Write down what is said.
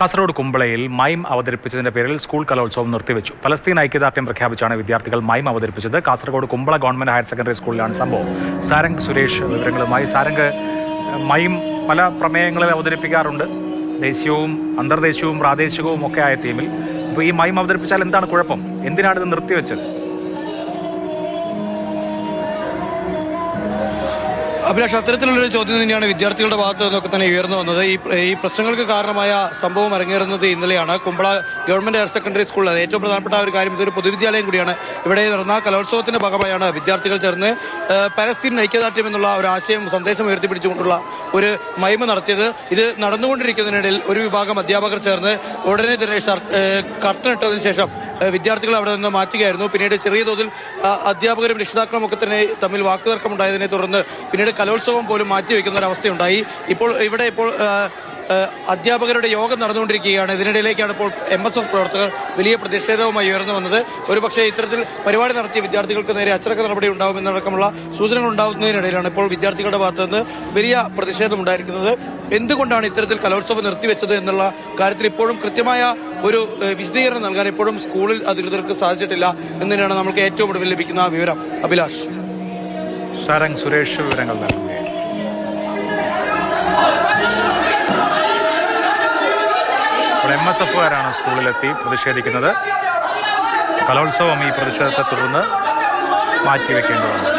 കാസർഗോഡ് കുമ്പളയിൽ മൈം അവതരിപ്പിച്ചതിന്റെ പേരിൽ സ്കൂൾ കലോത്സവം നിർത്തിവെച്ചു. ഫലസ്തീൻ ഐക്യദാർഢ്യം പ്രഖ്യാപിച്ചാണ് വിദ്യാർത്ഥികൾ മൈം അവതരിപ്പിച്ചത്. Kasaragod Kumbla government higher secondary സ്കൂളിലാണ് സംഭവം. സാരംഗ് സുരേഷ് വിവരങ്ങളുമായി. സാരംഗ് മൈം പല പ്രമേയങ്ങളിൽ അവതരിപ്പിക്കാറുണ്ട്. ദേശീയവും അന്തർദേശീയവും പ്രാദേശികവും ഒക്കെ ആയ തീമിൽ. അപ്പോൾ ഈ മൈം അവതരിപ്പിച്ചാൽ എന്താണ് കുഴപ്പം? എന്തിനാണ് ഇത് നിർത്തിവെച്ചത്? അഭിലാഷ് അത്തരത്തിലുള്ളൊരു ചോദ്യം തന്നെയാണ് വിദ്യാർത്ഥികളുടെ ഭാഗത്തു നിന്നൊക്കെ തന്നെ ഉയർന്നു വന്നത്. ഈ ഈ പ്രശ്നങ്ങൾക്ക് കാരണമായ സംഭവം അരങ്ങേറുന്നത് ഇന്നലെയാണ്. കുമ്പള ഗവൺമെന്റ് ഹയർ സെക്കൻഡറി സ്കൂളിൽ ഏറ്റവും പ്രധാനപ്പെട്ട ഒരു കാര്യം. ഇതൊരു പൊതുവിദ്യാലയം കൂടിയാണ്. ഇവിടെ നടന്ന കലോത്സവത്തിന്റെ ഭാഗമായാണ് വിദ്യാർത്ഥികൾ ചേർന്ന് പരസ്ഥിതി ഐക്യദാർഢ്യം എന്നുള്ള ഒരു ആശയം സന്ദേശം ഉയർത്തിപ്പിടിച്ചുകൊണ്ടുള്ള ഒരു മൈമ നടത്തിയത്. ഇത് നടന്നുകൊണ്ടിരിക്കുന്നതിനിടയിൽ ഒരു വിഭാഗം അധ്യാപകർ ചേർന്ന് ഉടനെ തന്നെ ഷർട്ട് ഇട്ടതിന് ശേഷം വിദ്യാർത്ഥികളെ അവിടെ നിന്ന് മാറ്റുകയായിരുന്നു. പിന്നീട് ചെറിയ തോതിൽ അധ്യാപകരും രക്ഷിതാക്കളും ഒക്കെ തന്നെ തമ്മിൽ വാക്കുതർക്കമുണ്ടായതിനെ തുടർന്ന് പിന്നീട് കലോത്സവം പോലും മാറ്റിവെക്കുന്ന ഒരു അവസ്ഥയുണ്ടായി. ഇപ്പോൾ ഇവിടെ ഇപ്പോൾ അധ്യാപകരുടെ യോഗം നടന്നുകൊണ്ടിരിക്കുകയാണ്. ഇതിനിടയിലേക്കാണ് ഇപ്പോൾ എം എസ് എഫ് പ്രവർത്തകർ വലിയ പ്രതിഷേധവുമായി ഉയർന്നു വന്നത്. ഒരുപക്ഷെ ഇത്തരത്തിൽ പരിപാടി നടത്തിയ വിദ്യാർത്ഥികൾക്ക് നേരെ അച്ചടക്ക നടപടി ഉണ്ടാവുമെന്നടക്കമുള്ള സൂചനകൾ ഉണ്ടാകുന്നതിനിടയിലാണ് ഇപ്പോൾ വിദ്യാർത്ഥികളുടെ ഭാഗത്തുനിന്ന് വലിയ പ്രതിഷേധം ഉണ്ടായിരിക്കുന്നത്. എന്തുകൊണ്ടാണ് ഇത്തരത്തിൽ കലോത്സവം നിർത്തിവെച്ചത് എന്നുള്ള കാര്യത്തിൽ ഇപ്പോഴും കൃത്യമായ ഒരു വിശദീകരണം നൽകാൻ ഇപ്പോഴും സ്കൂളിൽ അധികൃതർക്ക് സാധിച്ചിട്ടില്ല എന്നതിനാണ് നമുക്ക് ഏറ്റവും ഒടുവിൽ ലഭിക്കുന്ന വിവരം. അഭിലാഷ്. സുരേഷ് വിവരങ്ങൾ നൽകുകയാണ്. എം എസ് എഫുകാരാണ് സ്കൂളിലെത്തി പ്രതിഷേധിക്കുന്നത്. കലോത്സവം ഈ പ്രതിഷേധത്തെ തുടർന്ന് മാറ്റിവെക്കേണ്ടതാണ്.